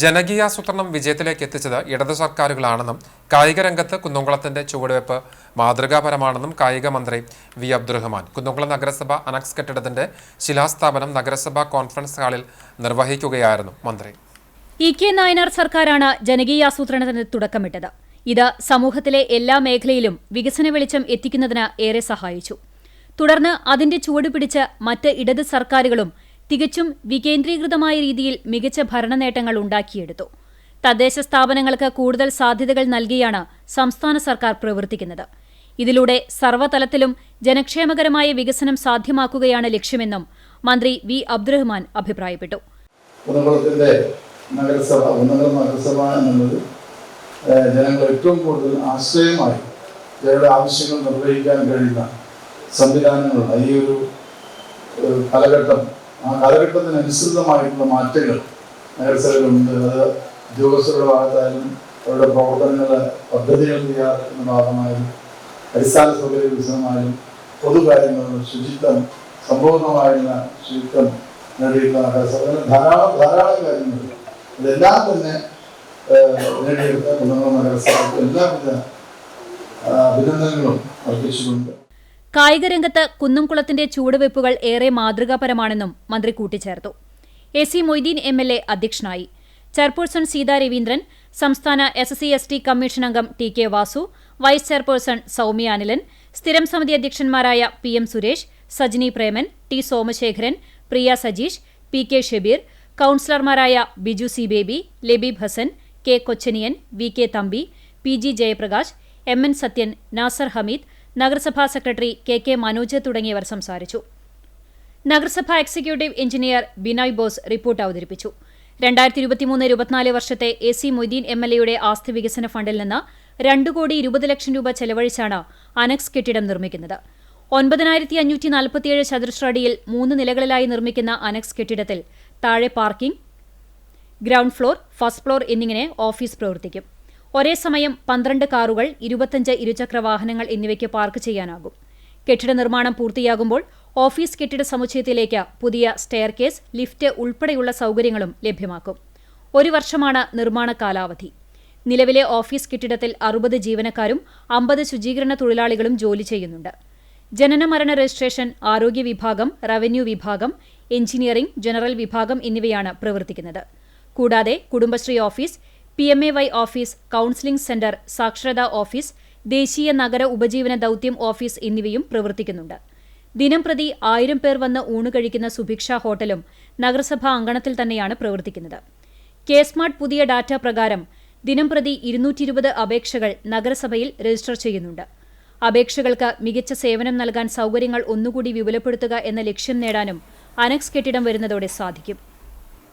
ജനകീയാസൂത്രണം വിജയത്തിലേക്ക് എത്തിച്ചത് ഇടതു സർക്കാരുകളാണെന്നും കായിക രംഗത്ത് കുന്നംകുളത്തിന്റെ ചുവടുവയ്പ് മാതൃകാപരമാണെന്നും കായിക മന്ത്രി വി അബ്ദുറഹ്മാൻ. കുന്നംകുളം നഗരസഭ അനക്സ് കെട്ടിടത്തിന്റെ ശിലാസ്ഥാപനം നഗരസഭാ കോൺഫറൻസ് ഹാളിൽ നിർവഹിക്കുകയായിരുന്നു മന്ത്രി. ഇ കെ നായനാർ സർക്കാരാണ് ജനകീയാസൂത്രണത്തിന് തുടക്കമിട്ടത്. ഇത് സമൂഹത്തിലെ എല്ലാ മേഖലയിലും വികസന വെളിച്ചം എത്തിക്കുന്നതിന് ഏറെ സഹായിച്ചു. തുടർന്ന് അതിന്റെ ചുവടുപിടിച്ച് മറ്റ് ഇടത് സർക്കാരുകളും തികച്ചും വികേന്ദ്രീകൃതമായ രീതിയിൽ മികച്ച ഭരണനേട്ടങ്ങൾ ഉണ്ടാക്കിയെടുത്തു. തദ്ദേശ സ്ഥാപനങ്ങൾക്ക് കൂടുതൽ സാധ്യതകൾ നൽകിയാണ് സംസ്ഥാന സർക്കാർ പ്രവർത്തിക്കുന്നത്. ഇതിലൂടെ സർവതലത്തിലും ജനക്ഷേമകരമായ വികസനം സാധ്യമാക്കുകയാണ് ലക്ഷ്യമെന്നും മന്ത്രി വി. അബ്ദുറഹ്മാൻ അഭിപ്രായപ്പെട്ടു. ജനങ്ങൾ ഏറ്റവും കൂടുതൽ ആശ്രയമായി ജനങ്ങളുടെ ആവശ്യങ്ങൾ നിർവഹിക്കാൻ കഴിയുന്ന സംവിധാനങ്ങളുള്ള ഈ ഒരു കാലഘട്ടം ആ കാലഘട്ടത്തിനനുസൃതമായിട്ടുള്ള മാറ്റങ്ങൾ നഗരസഭയിലുണ്ട് അത് ഉദ്യോഗസ്ഥരുടെ ഭാഗത്തായാലും അവരുടെ പ്രവർത്തനങ്ങൾ പദ്ധതികൾ തയ്യാറാക്കുന്ന ഭാഗമായാലും അടിസ്ഥാന സൗകര്യ വികസനമായാലും പൊതുകാര്യങ്ങളും ശുചിത്വം സമ്പൂർണമായിരുന്ന ശുചിത്വം നേടിയിട്ടുള്ള നഗരസഭ ധാരാളം ധാരാളം കാര്യങ്ങളുണ്ട് ഇതെല്ലാം തന്നെ നേടിയെടുത്ത കുന്നംകുളം നഗരസഭയ്ക്ക് എല്ലാവിധ അഭിനന്ദനങ്ങളും അർപ്പിച്ചുകൊണ്ട് കായിക രംഗത്ത് കുന്നംകുളത്തിന്റെ ചുവടുവയ്പ്പുകൾ ഏറെ മാതൃകാപരമാണെന്നും മന്ത്രി കൂട്ടിച്ചേർത്തു. A C Moideen M L A അധ്യക്ഷനായി. ചെയർപേഴ്സൺ സീതാ രവീന്ദ്രൻ സംസ്ഥാന S C S T commission അംഗം T K Vasu vice chairperson Soumya Anilan സ്ഥിരം സമിതി അധ്യക്ഷന്മാരായ P M Suresh Sajini Preman T Somashekharan Priya Sajeesh P K Shabeer കൌൺസിലർമാരായ Biju C Baby Labeeb Hassan K Kochaniyan V K Thampi P G Jayaprakash M N Sathyan Nasar Hameed നഗരസഭാ secretary K K Manoj തുടങ്ങിയവർ സംസാരിച്ചു. നഗരസഭാ executive engineer Binoy Bose report അവതരിപ്പിച്ചു. രണ്ടായിരത്തി ഇരുപത്തിമൂന്ന് ഇരുപത്തിനാല് വർഷത്തെ A C Moideen M L എയുടെ ആസ്തി വികസന ഫണ്ടിൽ നിന്ന് രണ്ട് കോടി ഇരുപത് ലക്ഷം രൂപ ചെലവഴിച്ചാണ് അനക്സ് കെട്ടിടം നിർമ്മിക്കുന്നത്. ഒൻപതിനായിരത്തി അഞ്ഞൂറ്റി നാൽപ്പത്തിയേഴ് ചതുരശ്ര അടിയിൽ മൂന്ന് നിലകളിലായി നിർമ്മിക്കുന്ന അനക്സ് കെട്ടിടത്തിൽ താഴെ parking ground floor first floor എന്നിങ്ങനെ ഓഫീസ് പ്രവർത്തിക്കും. ഒരേ സമയം പന്ത്രണ്ട് കാറുകൾ ഇരുപത്തഞ്ച് ഇരുചക്ര വാഹനങ്ങൾ എന്നിവയ്ക്ക് പാർക്ക് ചെയ്യാനാകും. കെട്ടിട നിർമ്മാണം പൂർത്തിയാകുമ്പോൾ ഓഫീസ് കെട്ടിട സമുച്ചയത്തിലേക്ക് പുതിയ സ്റ്റെയർ കേസ് ലിഫ്റ്റ് ഉൾപ്പെടെയുള്ള സൗകര്യങ്ങളും ലഭ്യമാക്കും. ഒരു വർഷമാണ് നിർമ്മാണ കാലാവധി. നിലവിലെ ഓഫീസ് കെട്ടിടത്തിൽ അറുപത് ജീവനക്കാരും അമ്പത് ശുചീകരണ തൊഴിലാളികളും ജോലി ചെയ്യുന്നുണ്ട്. ജനനമരണ രജിസ്ട്രേഷൻ ആരോഗ്യ വിഭാഗം റവന്യൂ വിഭാഗം എഞ്ചിനീയറിംഗ് ജനറൽ വിഭാഗം എന്നിവയാണ് പ്രവർത്തിക്കുന്നത്. കൂടാതെ Kudumbashree office P M A Y office counselling centre സാക്ഷരതാ ഓഫീസ് ദേശീയ നഗര ഉപജീവന ദൌത്യം ഓഫീസ് എന്നിവയും പ്രവർത്തിക്കുന്നുണ്ട്. ദിനം പ്രതി ആയിരം പേർ വന്ന് ഊണ് കഴിക്കുന്ന സുഭിക്ഷ ഹോട്ടലും നഗരസഭാ അങ്കണത്തിൽ തന്നെയാണ് പ്രവർത്തിക്കുന്നത്. കെ സ്മാർട്ട് പുതിയ ഡാറ്റ പ്രകാരം ദിനം പ്രതി ഇരുന്നൂറ്റി ഇരുപത് അപേക്ഷകൾ നഗരസഭയിൽ രജിസ്റ്റർ ചെയ്യുന്നുണ്ട്. അപേക്ഷകൾക്ക് മികച്ച സേവനം നൽകാൻ സൗകര്യങ്ങൾ ഒന്നുകൂടി വിപുലപ്പെടുത്തുക എന്ന ലക്ഷ്യം നേടാനും അനക്സ് കെട്ടിടം വരുന്നതോടെ സാധിക്കും.